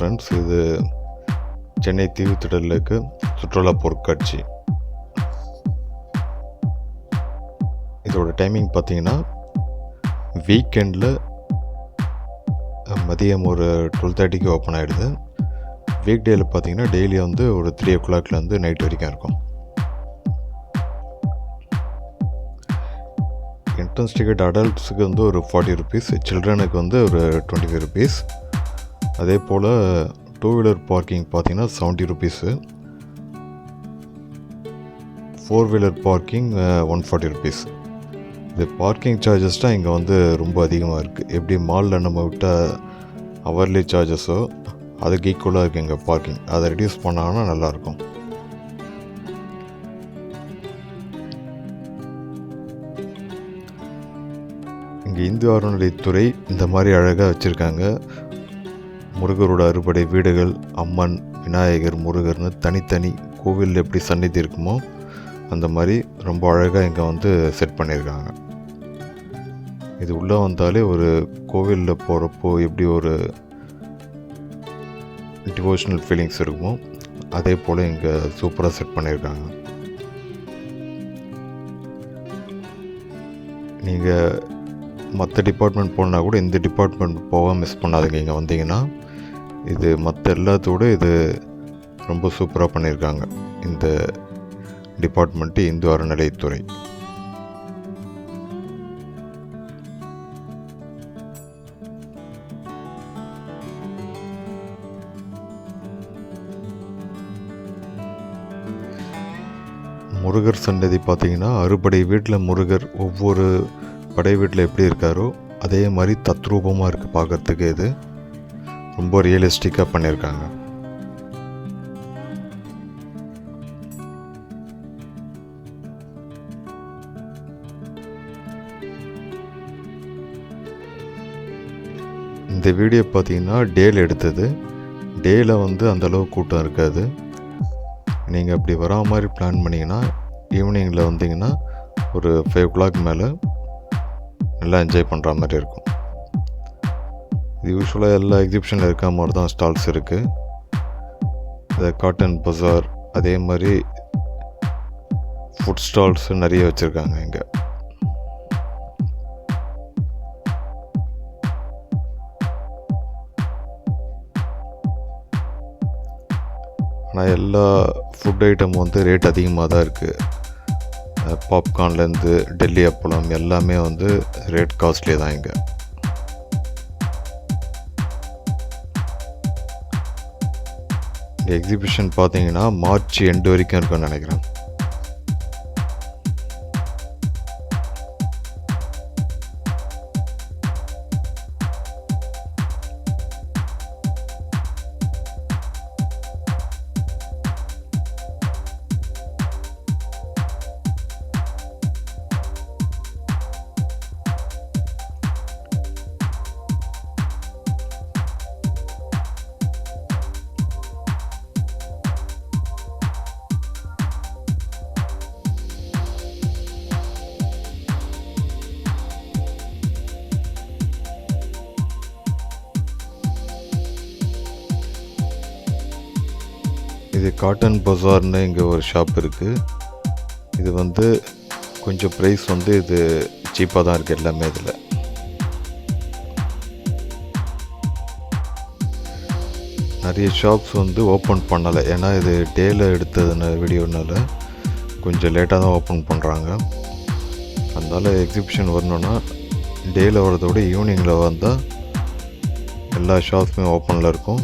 Friends இது சென்னை தீவுத்திடலுக்கு சுற்றுலா பொருட்காட்சி. இதோட டைமிங் பார்த்தீங்கன்னா வீக்கெண்டில் மதியம் ஒரு டுவெல் தேர்ட்டிக்கு ஓப்பன் ஆகிடுது வீக் டேயில் பார்த்தீங்கன்னா டெய்லி வந்து ஒரு த்ரீ ஓ கிளாக்லேருந்து நைட் வரைக்கும் இருக்கும். என்ட்ரன்ஸ் டிக்கெட் அடல்ட்ஸுக்கு வந்து ஒரு ஃபார்ட்டி ருபீஸ் சில்ட்ரனுக்கு வந்து ஒரு டுவெண்ட்டி ஃபைவ் ருபீஸ் அதே போல் டூ வீலர் பார்க்கிங் பார்த்தீங்கன்னா seventy rupees four wheeler parking one forty rupees இந்த பார்க்கிங் சார்ஜஸ் தான் இங்கே வந்து ரொம்ப அதிகமாக இருக்குது எப்படி மாலில் நம்ம விட்ட அவர்லி சார்ஜஸோ அதுக்கு ஈக்குவலாக இருக்குது இங்கே பார்க்கிங் அதை ரெடியூஸ் பண்ணாங்கன்னா நல்லாயிருக்கும். இங்கே இந்து அறநிலைத்துறை இந்த மாதிரி அழகாக வச்சுருக்காங்க. முருகரோட அறுபடை வீடுகள் அம்மன் விநாயகர் முருகர்னு தனித்தனி கோவிலில் எப்படி சந்நிதி இருக்குமோ அந்த மாதிரி ரொம்ப அழகாக இங்கே வந்து செட் பண்ணியிருக்காங்க இது உள்ளே வந்தாலே ஒரு கோவிலில் போகிறப்போ எப்படி ஒரு டிவோஷனல் ஃபீலிங்ஸ் இருக்குமோ அதே போல் இங்கே சூப்பராக செட் பண்ணியிருக்காங்க நீங்கள் மற்ற டிபார்ட்மெண்ட் போனால் கூட இந்த டிபார்ட்மெண்ட் போக மிஸ் பண்ணாதீங்க. இங்கே வந்தீங்கன்னா இது மற்ற எல்லாத்தோட இது ரொம்ப சூப்பராக பண்ணியிருக்காங்க இந்த டிபார்ட்மெண்ட்டு இந்து அறநிலையத்துறை. முருகர் சன்னதி பார்த்தீங்கன்னா அறுபடை வீட்டில் முருகர் ஒவ்வொரு படை வீட்டில் எப்படி இருக்காரோ அதே மாதிரி தத்ரூபமாக இருக்குது பார்க்குறதுக்கு இது. ரொம்ப ரியலிஸ்டிக்காக பண்ணியிருக்காங்க இந்த வீடியோ பார்த்தீங்கன்னா டேல எடுத்தது. டேல வந்து அந்தளவு கூட்டம் இருக்காது. நீங்கள் அப்படி வரா மாதிரி பிளான் பண்ணிங்கன்னா ஈவினிங்கில் வந்தீங்கன்னா ஒரு ஃபைவ் ஓ கிளாக் மேலே நல்லா என்ஜாய் பண்ணுற மாதிரி இருக்கும். இது யூஸ்வலாக எல்லா எக்ஸிபிஷனில் இருக்க மாதிரி தான் ஸ்டால்ஸ் இருக்குது இந்த காட்டன் பஜார் அதே மாதிரி ஃபுட் ஸ்டால்ஸ் நிறைய வச்சுருக்காங்க இங்கே. ஆனால் எல்லா ஃபுட் ஐட்டம் வந்து ரேட் அதிகமாக தான் இருக்குது பாப்கார்ன்லேருந்து டெல்லி அப்பளம் எல்லாமே வந்து ரேட் காஸ்ட்லி தான் இங்கே. எக்ஸிபிஷன் பார்த்தீங்கன்னா மார்ச் எண்டு வரைக்கும் இருக்கும்னு நினைக்கிறேன். காட்டன் பஜார்னு இங்கே ஒரு ஷாப் இருக்குது இது வந்து கொஞ்சம் ப்ரைஸ் வந்து இது சீப்பாக தான் இருக்குது எல்லாமே இதில். நிறைய ஷாப்ஸ் வந்து ஓப்பன் பண்ணலை. ஏன்னா இது டேல எடுத்ததுன்னு வீடியோனால கொஞ்சம் லேட்டாக தான் ஓப்பன் பண்ணுறாங்க அதனால் எக்ஸிபிஷன் வரணுன்னா டேயில் வரதோட ஈவினிங்கில் வந்தால் எல்லா ஷாப்ஸுமே ஓப்பனில் இருக்கும்.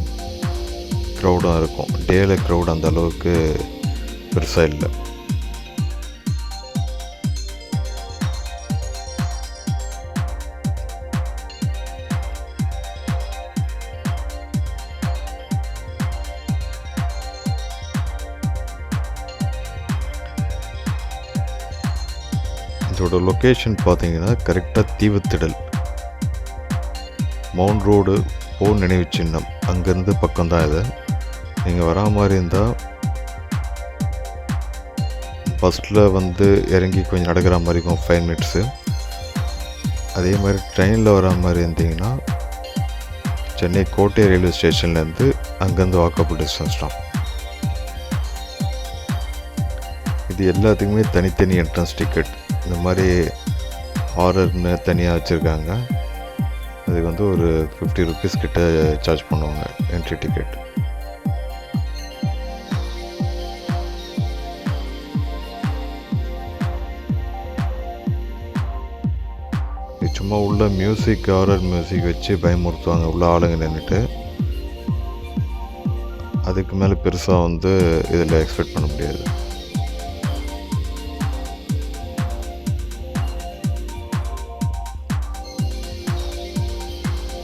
க்ரௌடாக இருக்கும். டேல க்ரௌட் அந்த அளவுக்கு பெருசாக இல்லை. இதோட லொக்கேஷன் பார்த்தீங்கன்னா கரெக்டாக தீவுத்திடல். மவுண்ட் ரோடு போர் நினைவு சின்னம். அங்கேருந்து பக்கம்தான் இது. நீங்கள் வரா மாதிரி இருந்தால் ஃபஸ்ட்டில் வந்து இறங்கி கொஞ்சம் நடக்கிற மாதிரி இருக்கும் ஃபைவ் மினிட்ஸு அதே மாதிரி ட்ரெயினில் வர மாதிரி இருந்தீங்கன்னா சென்னை கோட்டை ரயில்வே ஸ்டேஷன்லேருந்து அங்கேருந்து வாக்கப்பட்டு டிஸ்டன்ஸ் தான். இது எல்லாத்துக்குமே தனித்தனி என்ட்ரன்ஸ் டிக்கெட் இந்த மாதிரி ஹாரர்னு தனியாக வச்சுருக்காங்க. அதுக்கு வந்து ஒரு ஃபிஃப்டி ருபீஸ் கிட்ட சார்ஜ் பண்ணுவாங்க என்ட்ரி டிக்கெட் உள்ள மியூசிக் ஹாரர் மியூசிக் வச்சு பயமுறுத்துவாங்க. உள்ள ஆளுங்க நின்றுட்டு அதுக்கு மேலே பெருசாக வந்து இதில் எக்ஸ்பெக்ட் பண்ண முடியாது.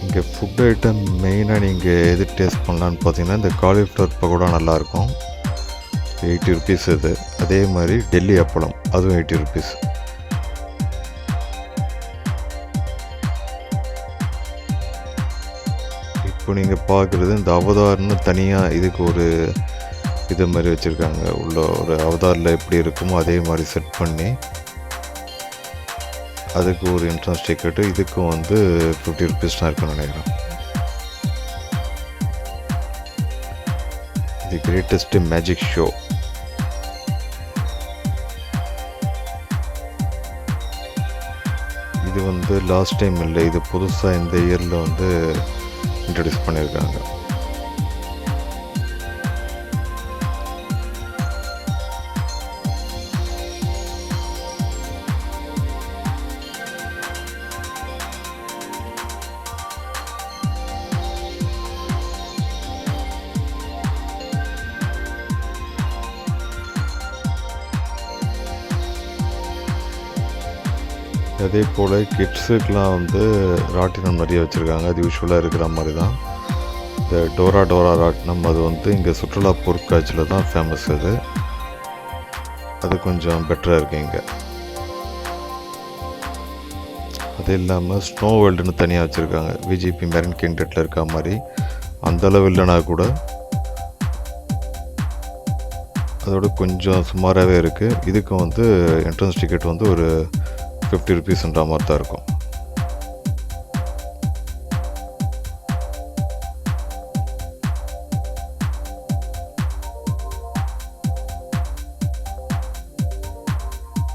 இங்கே ஃபுட் ஐட்டம் மெயினாக நீங்கள் எது டேஸ்ட் பண்ணலான்னு பார்த்தீங்கன்னா இந்த காலிஃப்ளவர் பக்கோடா நல்லாயிருக்கும். எயிட்டி ருபீஸ் இது. அதே மாதிரி டெல்லி அப்பளம். அதுவும் எயிட்டி ருபீஸ் இப்போ நீங்கள் பார்க்குறது இந்த அவதார்னு தனியாக இதுக்கு ஒரு இது மாதிரி வச்சுருக்காங்க. உள்ள ஒரு அவதாரில் எப்படி இருக்குமோ அதே மாதிரி செட் பண்ணி அதுக்கு ஒரு என்ட்ரன்ஸ் டிக்கெட்டு இதுக்கும் வந்து ஃபிஃப்டி ருபீஸ் தான் இருக்குன்னு நினைக்கிறேன். தி கிரேட்டஸ்ட் மேஜிக் ஷோ இது வந்து லாஸ்ட் டைம் இல்லை இது புதுசாக இந்த இயரில் வந்து இன்ட்ரடியூஸ் பண்ணியிருக்காங்க. அதே போல் கிட்ஸுக்கெலாம் வந்து ராட்டினம் நிறைய வச்சுருக்காங்க. அது யூஸ்வலாக இருக்கிற மாதிரி தான் இந்த டோரா டோரா ராட்டினம் அது வந்து இங்கே சுற்றுலா பொருட்காட்சியில் தான் ஃபேமஸ் அது. அது கொஞ்சம் பெட்டராக இருக்கு இங்கே. அது இல்லாமல் ஸ்னோ வேர்ல்டுன்னு தனியாக வச்சுருக்காங்க. விஜிபி மெரின் கிங்டெட்டில் இருக்க மாதிரி. அந்த அளவு இல்லைனா கூட அதோட கொஞ்சம் சுமாராகவே இருக்குது இதுக்கும் வந்து என்ட்ரன்ஸ் டிக்கெட் வந்து ஒரு ஃபிஃப்டி ருபீஸ்ன்ற மாதிரி தான் இருக்கும்.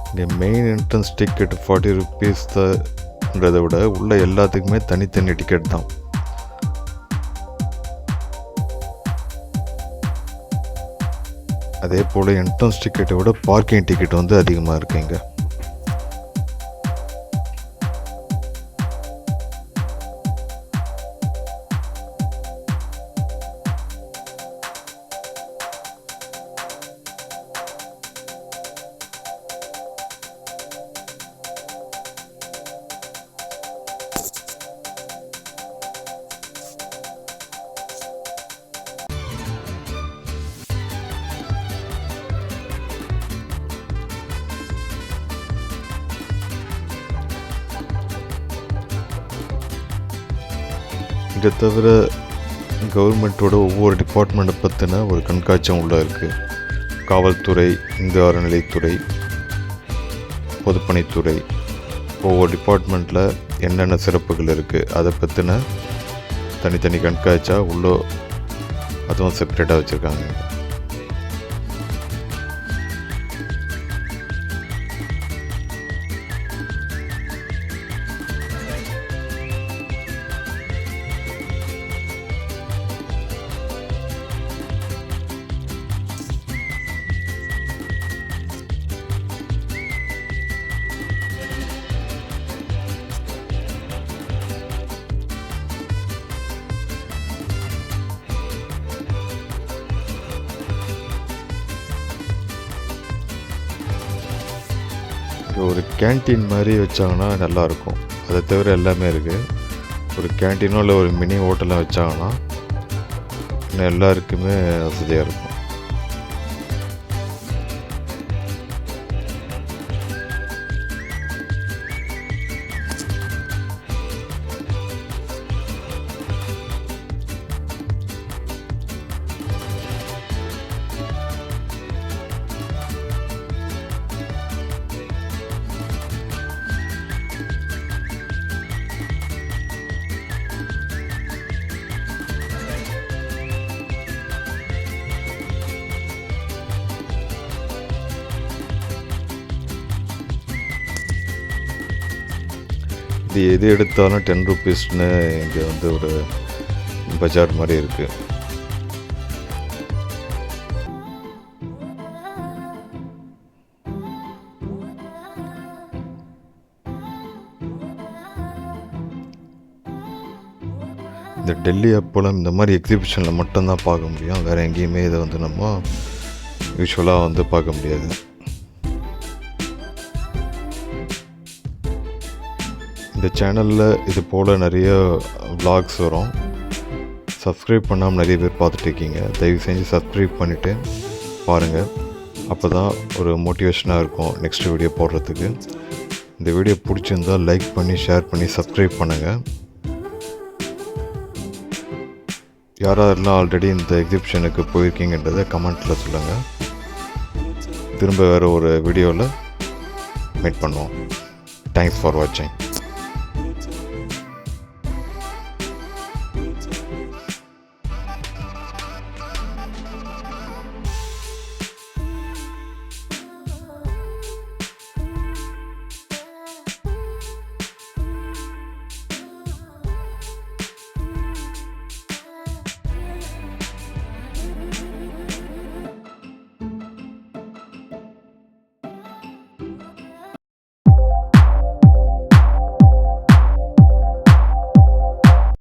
இங்கே main entrance ticket forty rupees தான்றதை விட உள்ள எல்லாத்துக்குமே தனித்தனி டிக்கெட் தான். அதே போல் என்ட்ரன்ஸ் டிக்கெட்டை விட பார்க்கிங் டிக்கெட் வந்து அதிகமாக இருக்கு இதை தவிர கவர்மெண்ட்டோட ஒவ்வொரு டிபார்ட்மெண்ட்டை பற்றின ஒரு கண்காட்சியும் உள்ளே இருக்குது காவல்துறை இந்து அறநிலைத்துறை பொதுப்பணித்துறை ஒவ்வொரு டிபார்ட்மெண்ட்டில் என்னென்ன சிறப்புகள் இருக்குது அதை பற்றின தனித்தனி கண்காட்சியாக உள்ளே அதுவும் செப்பரேட்டாக வச்சுருக்காங்க. ஒரு கேண்டீன் மாதிரி வச்சாங்கன்னா நல்லாயிருக்கும். அதை தவிர எல்லாமே இருக்குது ஒரு கேண்டீனோ இல்லை ஒரு மினி ஹோட்டலாக வச்சாங்கன்னா இன்னும் எல்லாருக்குமே வசதியாக இருக்கும். இது எது எடுத்தாலும் டென் ருபீஸ்னு இங்கே வந்து ஒரு பஜார் மாதிரி இருக்குது இந்த டெல்லி அப்போலாம் இந்த மாதிரி எக்ஸிபிஷனில் மட்டும்தான் பார்க்க முடியும். வேறு எங்கேயுமே இதை வந்து நம்ம யூஸ்வலாக வந்து பார்க்க முடியாது. இந்த சேனலில் இது போல் நிறைய vlogs வரும். சப்ஸ்கிரைப் பண்ணாமல் நிறைய பேர் பார்த்துட்டு இருக்கீங்க. தயவு செஞ்சு சப்ஸ்கிரைப் பண்ணிவிட்டு பாருங்கள் அப்போ தான் ஒரு மோட்டிவேஷனாக இருக்கும் நெக்ஸ்ட் வீடியோ போடுறதுக்கு. இந்த வீடியோ பிடிச்சிருந்தால் லைக் பண்ணி ஷேர் பண்ணி சப்ஸ்கிரைப் பண்ணுங்கள் யாரெல்லாம் ஆல்ரெடி இந்த எக்ஸிபிஷனுக்கு போயிருக்கீங்கன்றதை கமெண்ட்டில் சொல்லுங்கள் திரும்ப வேறு ஒரு வீடியோவில் மீட் பண்ணுவோம். தேங்க்ஸ் ஃபார் வாட்சிங்